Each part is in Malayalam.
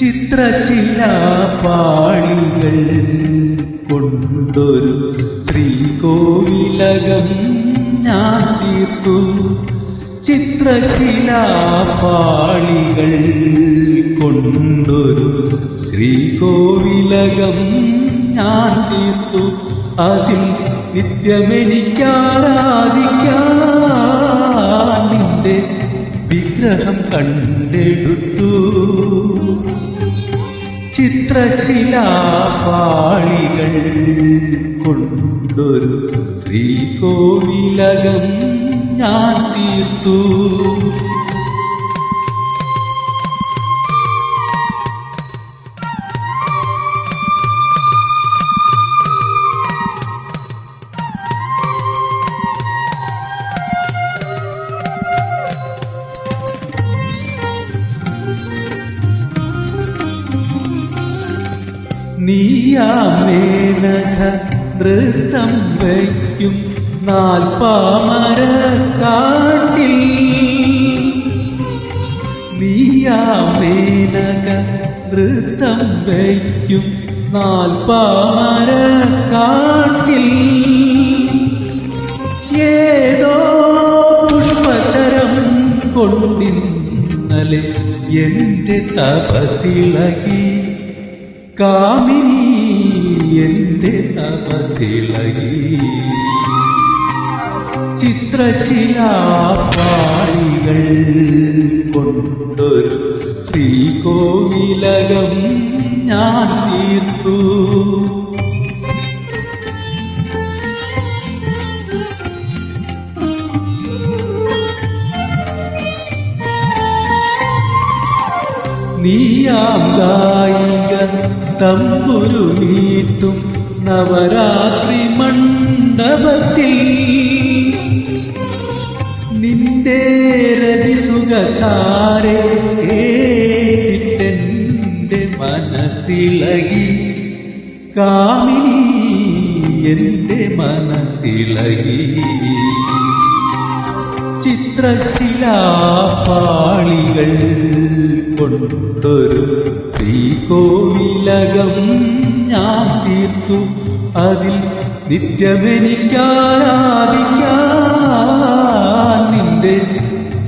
ചിത്രശിലാപാളികൾ കൊണ്ടൊരു ശ്രീകോവിലകം ഞാൻ തീർത്തു. ചിത്രശിലാപാളികൾ കൊണ്ടൊരു ശ്രീകോവിലകം ഞാൻ തീർത്തു. അതിൽ നിത്യമെനിക്കാരാധിക്കാൻ നിന്റെ വിഗ്രഹം കണ്ടെടുത്തു. ചിത്രശിലാപാളികൾ കൊണ്ടൊരു ശ്രീകോവിലകം ഞാൻ തീർത്തു. നീയാമേനക നൃത്തം വയ്ക്കും നാൽപ്പാമര കാട്ടിൽ നീയാമേനക നൃത്തം വയ്ക്കും നാൽപ്പാമര കാട്ടിൽ ഏതോ പുഷ്പശരം കൊണ്ടിന്നലെ എന്റെ തപസിളകി കാമിനി എന്റെ തപസിളകി ചിത്രശിലാപാളികൾ കൊണ്ടൊരു ശ്രീകോവിലകം ഞാൻ തീർത്തു. നീയാം ഗായിക തമ്പുരു വീട്ടും നവരാത്രി മണ്ഡപത്തിൽ. നിന്റെ രവിസുഖസാരെ കേട്ടെന്റെ മനസ്സിളകി. കാമിനി എന്റെ മനസ്സിളകി. ചിത്രശിലാപാളികൾ കൊണ്ടൊരു ശ്രീകോവിലകം ഞാൻ തീർത്തു. അതിൽ നിത്യമെനിക്കാരാധിക്കാൻ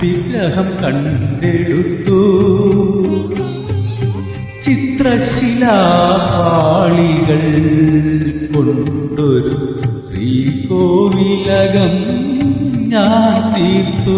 വിഗ്രഹം കണ്ടെടുത്തു. ചിത്രശിലാപാളികൾ കൊണ്ടൊരു ശ്രീകോവിലകം ഞാൻ തീർത്തു.